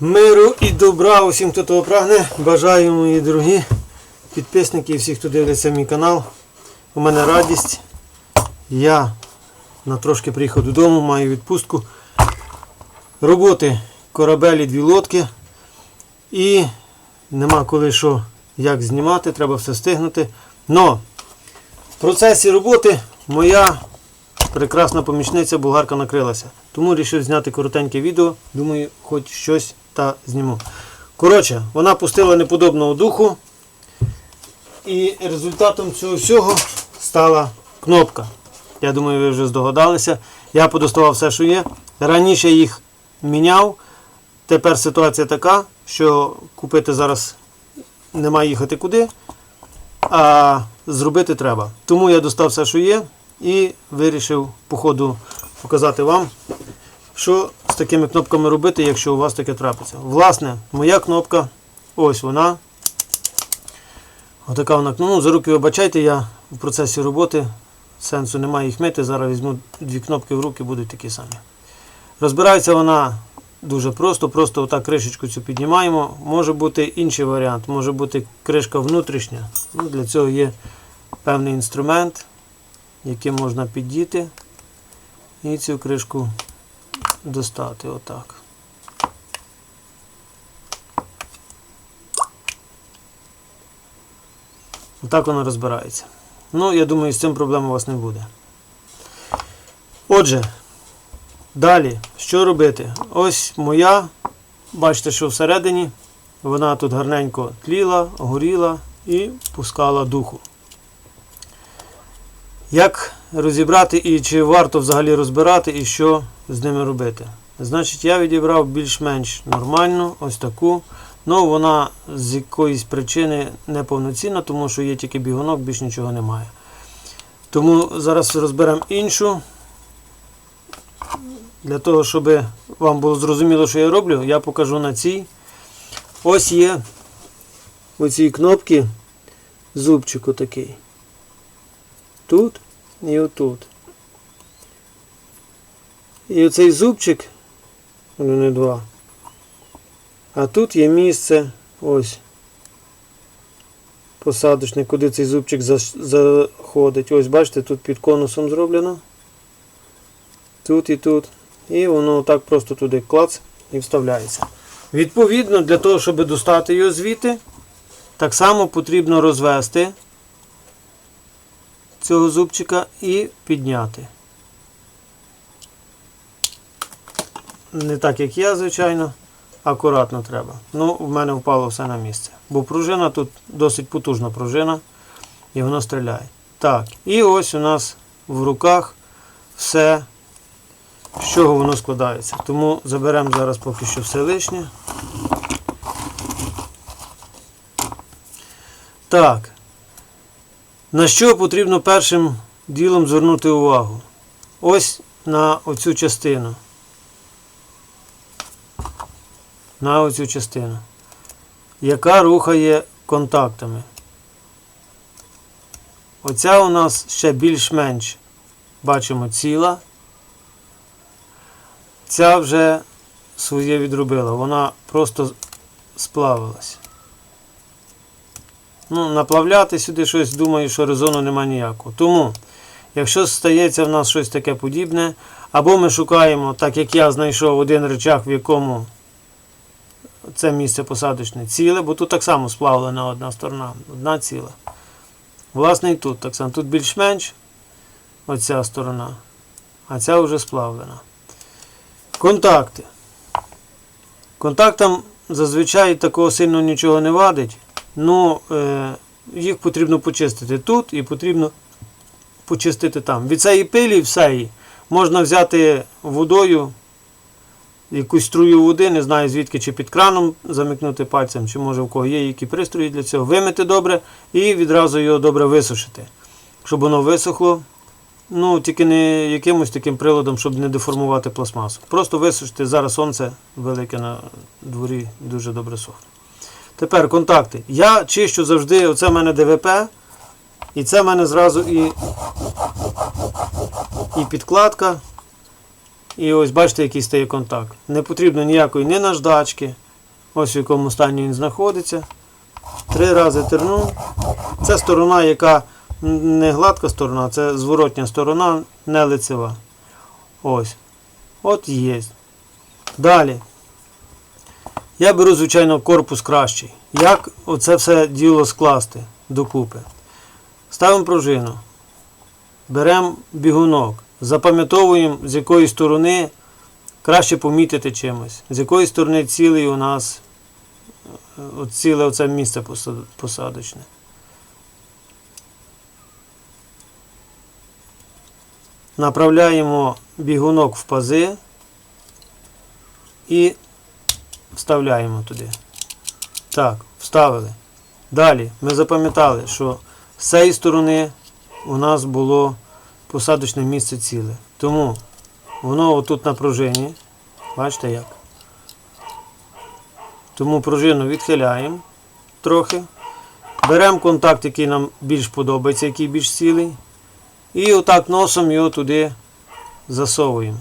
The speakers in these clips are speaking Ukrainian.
Миру і добра усім, хто того прагне. Бажаю мої дорогі підписники і всі, хто дивиться мій канал. У мене радість. Я на трошки приїхав додому, маю відпустку. Роботи корабелі, дві лодки. І нема коли що як знімати, треба все встигнути. Но в процесі роботи моя прекрасна помічниця болгарка накрилася. Тому вирішив зняти коротеньке відео. Думаю, хоч щось та зніму. Коротше, вона пустила неподобного духу. І результатом цього всього стала кнопка. Я думаю, ви вже здогадалися. Я подоставав все, що є. Раніше їх міняв. Тепер ситуація така, що купити зараз немає їхати куди, а зробити треба. Тому я достав все, що є, і вирішив по ходу показати вам, що такими кнопками робити, якщо у вас таке трапиться. Власне, моя кнопка, ось вона. Отака вона. Ну, за руки вибачайте, я в процесі роботи. Сенсу немає їх мити. Зараз візьму дві кнопки в руки, будуть такі самі. Розбирається вона дуже просто, просто отак кришечку цю піднімаємо. Може бути інший варіант, може бути кришка внутрішня. Ну, для цього є певний інструмент, яким можна піддіти і цю кришку достати отак. Отак воно розбирається. Ну, я думаю, з цим проблем у вас не буде. Отже, далі, що робити? Ось моя, бачите, що всередині вона тут гарненько тліла, горіла і пускала духу. Як розібрати і чи варто взагалі розбирати і що з ними робити? Значить, я відібрав більш-менш нормальну, ось таку. Ну, вона з якоїсь причини неповноцінна, тому що є тільки бігунок, більш нічого немає. Тому зараз розберемо іншу. Для того, щоб вам було зрозуміло, що я роблю, я покажу на цій. Ось є у цій кнопці зубчик отакий. Тут і отут. І оцей зубчик, ну не два. А тут є місце, ось, посадочне, куди цей зубчик заходить. Ось, бачите, тут під конусом зроблено. Тут і тут. І воно так просто туди клац і вставляється. Відповідно, для того, щоб достати його звідти, так само потрібно розвести цього зубчика і підняти. Не так, як я, звичайно. Акуратно треба. Ну, в мене впало все на місце. Бо пружина тут досить потужна пружина, і воно стріляє. Так, і ось у нас в руках все, з чого воно складається. Тому заберемо зараз поки що все лишнє. Так. На що потрібно першим ділом звернути увагу? Ось на оцю частину. на оцю частину, яка рухає контактами. Оця у нас ще більш-менш бачимо ціла. Ця вже своє відробила, вона просто сплавилась. Ну, наплавляти сюди щось, думаю, що резону нема ніякого. Тому, якщо стається в нас щось таке подібне, або ми шукаємо, так як я знайшов один речах, в якому це місце посадочне ціле, бо тут так само сплавлена одна сторона, одна ціла. Власне, і тут так само. Тут більш-менш оця сторона, а ця вже сплавлена. Контакти. Контактам зазвичай такого сильно нічого не вадить, ну е, їх потрібно почистити тут і потрібно почистити там. Від цієї пилі всеї можна взяти водою якусь струю води, не знаю звідки, чи під краном замикнути пальцем, чи може в кого є які пристрої для цього, вимити добре і відразу його добре висушити. Щоб воно висохло. Ну, тільки не якимось таким приладом, щоб не деформувати пластмасу. Просто висушити. Зараз сонце велике на дворі дуже добре сохне. Тепер контакти. Я чищу завжди, оце в мене ДВП, і це в мене зразу і, і підкладка. І ось бачите, який стає контакт. Не потрібно ніякої ні наждачки, Ось в якому стані він знаходиться. Три рази тернув. Це сторона, яка не гладка сторона, це зворотня сторона, не лицева. Ось. От є. Далі. Я беру, звичайно, корпус кращий. Як оце все діло скласти докупи? Ставимо пружину. Беремо бігунок. Запам'ятовуємо, з якої сторони краще помітити чимось. З якої сторони цілий у нас е, ціле оце місце посадочне. Направляємо бігунок в пази і вставляємо туди. Так, вставили. Далі ми запам'ятали, що з цієї сторони у нас було посадочне місце ціле. Тому воно отут на пружині. Бачите як? Тому пружину відхиляємо трохи. Беремо контакт, який нам більш подобається, який більш цілий. І отак носом його туди засовуємо.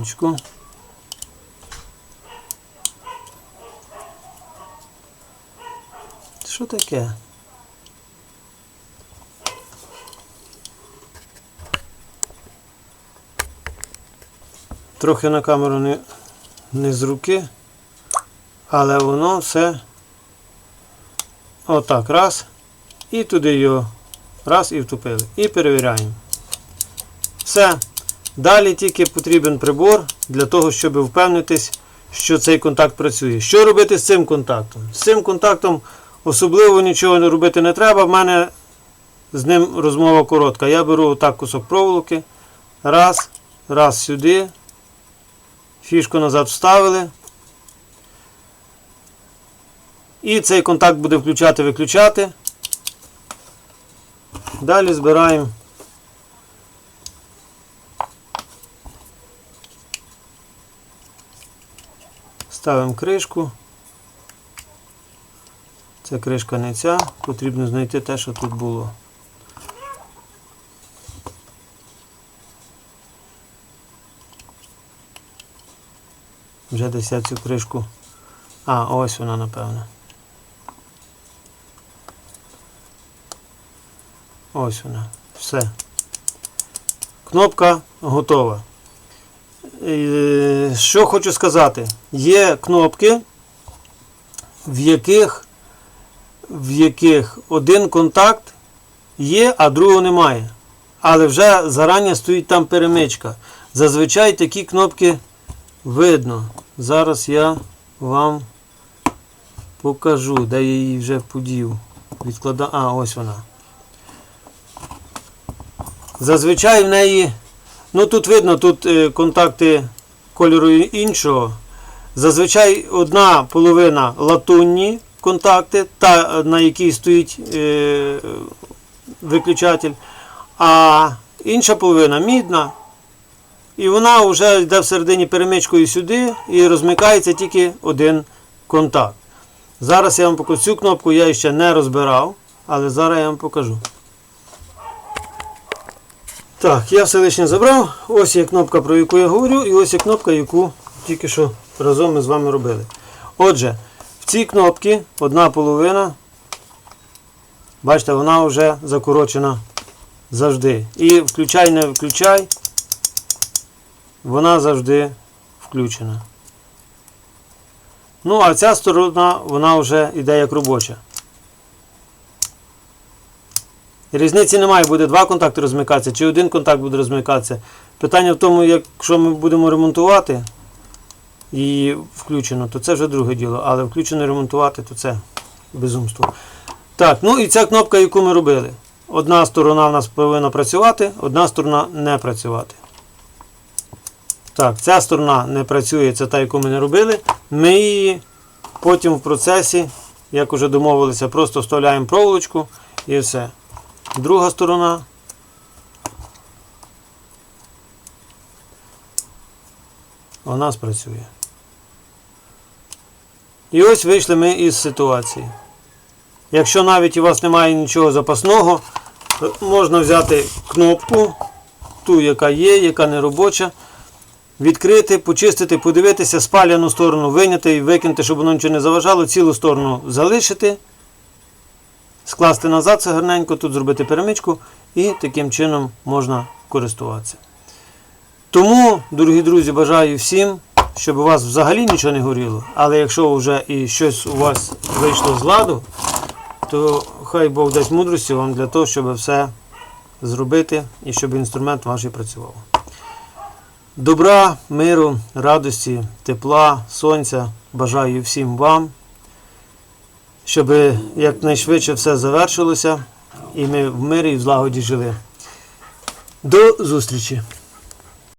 Хвилиночку. Що таке? Трохи на камеру не, не з руки, але воно все отак раз. І туди його раз і втупили. І перевіряємо. Все. Далі тільки потрібен прибор для того, щоб впевнитись, що цей контакт працює. Що робити з цим контактом? З цим контактом особливо нічого робити не треба. В мене з ним розмова коротка. Я беру отак кусок проволоки. Раз, раз сюди. Фішку назад вставили. І цей контакт буде включати-виключати. Далі збираємо. Ставимо кришку. Це кришка не ця. Потрібно знайти те, що тут було. Вже десь я цю кришку. А, ось вона, напевно. Ось вона. Все. Кнопка готова. Е, Що хочу сказати? Є кнопки, в яких, в яких один контакт є, а другого немає. Але вже зарані стоїть там перемичка. Зазвичай такі кнопки видно. Зараз я вам покажу, де я її вже подів. Відклада... А, ось вона. Зазвичай в неї, ну тут видно, тут е, контакти кольору іншого. Зазвичай одна половина латунні контакти, та на якій стоїть е, виключатель, а інша половина мідна. І вона вже йде всередині перемичкою сюди і розмикається тільки один контакт. Зараз я вам покажу цю кнопку, я ще не розбирав, але зараз я вам покажу. Так, я все лишнє забрав. Ось є кнопка, про яку я говорю, і ось є кнопка, яку тільки що разом ми з вами робили. Отже, в цій кнопці одна половина, бачите, вона вже закорочена завжди. І включай, не включай, вона завжди включена. Ну, а ця сторона, вона вже йде як робоча. Різниці немає, буде два контакти розмикатися, чи один контакт буде розмикатися. Питання в тому, якщо ми будемо ремонтувати і включено, то це вже друге діло. Але включено ремонтувати, то це безумство. Так, ну і ця кнопка, яку ми робили. Одна сторона в нас повинна працювати, одна сторона не працювати. Так, ця сторона не працює, це та, яку ми не робили. Ми її потім в процесі, як вже домовилися, просто вставляємо проволочку і все. Друга сторона. Вона спрацює. І ось вийшли ми із ситуації. Якщо навіть у вас немає нічого запасного, можна взяти кнопку, ту, яка є, яка не робоча, відкрити, почистити, подивитися, спаляну сторону виняти і викинути, щоб воно нічого не заважало, цілу сторону залишити, скласти назад це гарненько, тут зробити перемичку і таким чином можна користуватися. Тому, дорогі друзі, бажаю всім, щоб у вас взагалі нічого не горіло. Але якщо вже і щось у вас вийшло з ладу, то хай Бог дасть мудрості вам для того, щоб все зробити і щоб інструмент ваш і працював. Добра, миру, радості, тепла, сонця бажаю всім вам, щоб якнайшвидше все завершилося і ми в мирі і в злагоді жили. До зустрічі!